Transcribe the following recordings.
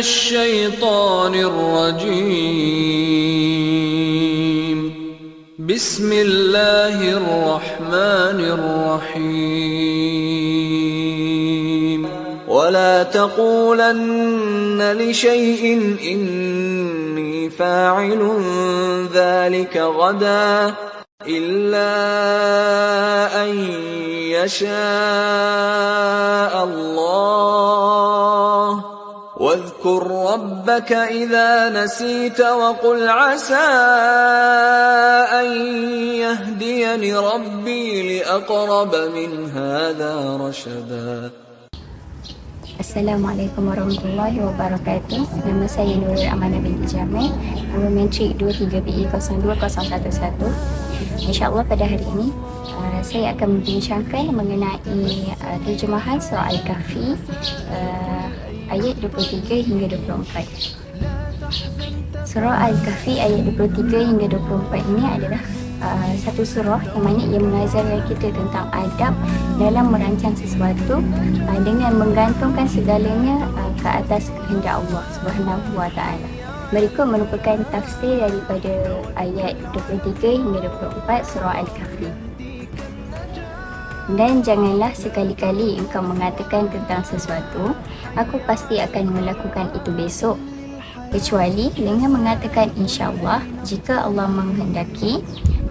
الشيطان الرجيم. بسم الله الرحمن الرحيم. ولا تقولن لشيء إني فاعل ذلك غدا إلا يشاء الله. واذكر ربك إذا نسيت وقل عسى أن يهديني ربي لأقرب من هذا رشدا. Assalamualaikum warahmatullahi wabarakatuh. Nama saya Nurul Amanah binti Jamil, nombor metrik 23BE020111. InsyaAllah pada hari ini uh, saya akan membincangkan mengenai uh, terjemahan surah Al-Kahfi uh, ayat 23 hingga 24. Surah Al-Kahfi ayat 23 hingga 24 ini adalah uh, satu surah yang mana ia mengajarkan kita tentang adab dalam merancang sesuatu uh, dengan menggantungkan segalanya uh, ke atas kehendak Allah Subhanahu wa taala. Berikut merupakan tafsir daripada ayat 23 hingga 24 surah Al-Kahfi. Dan janganlah sekali-kali engkau mengatakan tentang sesuatu, aku pasti akan melakukan itu besok. Kecuali dengan mengatakan insyaAllah jika Allah menghendaki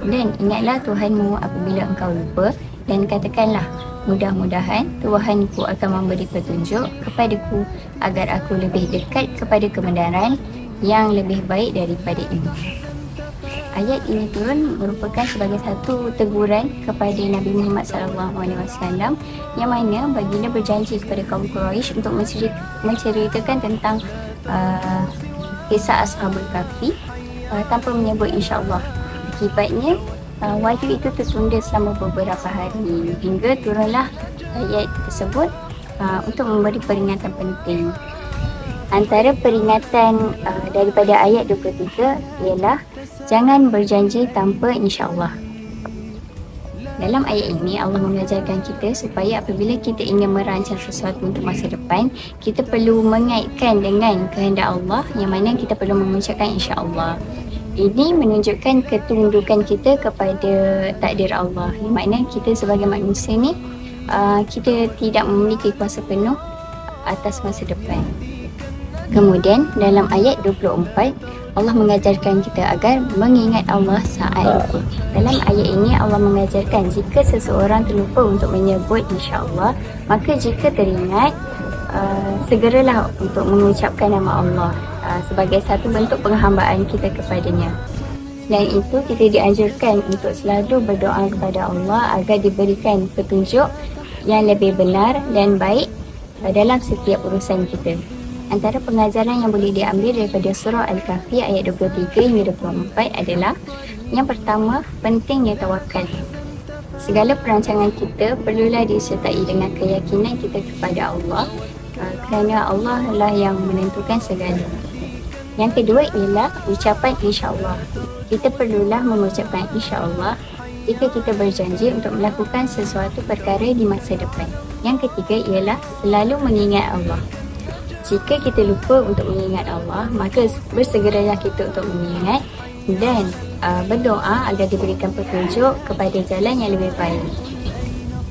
dan ingatlah Tuhanmu apabila engkau lupa dan katakanlah mudah-mudahan Tuhanku akan memberi petunjuk kepadaku agar aku lebih dekat kepada kebenaran yang lebih baik daripada ini. Ayat ini turun merupakan sebagai satu teguran kepada Nabi Muhammad SAW yang mana baginda berjanji kepada kaum Quraisy untuk menceritakan tentang uh, kisah Ashabul Kahfi uh, tanpa menyebut insya-Allah. Akibatnya uh, wahyu itu tertunda selama beberapa hari hingga turunlah ayat tersebut uh, untuk memberi peringatan penting. Antara peringatan uh, daripada ayat 23 ialah jangan berjanji tanpa insya-Allah. Dalam ayat ini Allah mengajarkan kita supaya apabila kita ingin merancang sesuatu untuk masa depan, kita perlu mengaitkan dengan kehendak Allah yang mana kita perlu mengucapkan insya-Allah. Ini menunjukkan ketundukan kita kepada takdir Allah. Yang mana kita sebagai manusia ni uh, kita tidak memiliki kuasa penuh atas masa depan. Kemudian dalam ayat 24 Allah mengajarkan kita agar mengingat Allah saat lupa. Dalam ayat ini Allah mengajarkan jika seseorang terlupa untuk menyebut insya-Allah, maka jika teringat uh, segeralah untuk mengucapkan nama Allah uh, sebagai satu bentuk penghambaan kita kepadanya. Selain itu, kita dianjurkan untuk selalu berdoa kepada Allah agar diberikan petunjuk yang lebih benar dan baik dalam setiap urusan kita. Antara pengajaran yang boleh diambil daripada surah Al-Kahfi ayat 23 hingga 24 adalah yang pertama, pentingnya tawakal. Segala perancangan kita perlulah disertai dengan keyakinan kita kepada Allah kerana Allah lah yang menentukan segala. Yang kedua ialah ucapan insya-Allah. Kita perlulah mengucapkan insya-Allah jika kita berjanji untuk melakukan sesuatu perkara di masa depan. Yang ketiga ialah selalu mengingat Allah jika kita lupa untuk mengingat Allah, maka bersegeralah kita untuk mengingat dan uh, berdoa agar diberikan petunjuk kepada jalan yang lebih baik.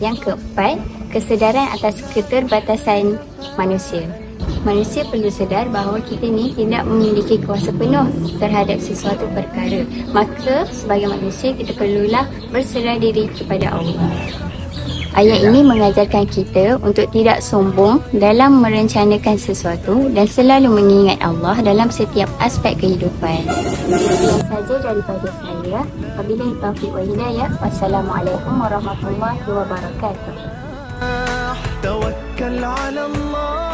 Yang keempat, kesedaran atas keterbatasan manusia. Manusia perlu sedar bahawa kita ni tidak memiliki kuasa penuh terhadap sesuatu perkara. Maka sebagai manusia kita perlulah berserah diri kepada Allah. Ayat ini mengajarkan kita untuk tidak sombong dalam merencanakan sesuatu dan selalu mengingat Allah dalam setiap aspek kehidupan. Itu saja daripada saya. Wabillahi taufiq wa hidayah. Wassalamualaikum warahmatullahi wabarakatuh. توكل على الله.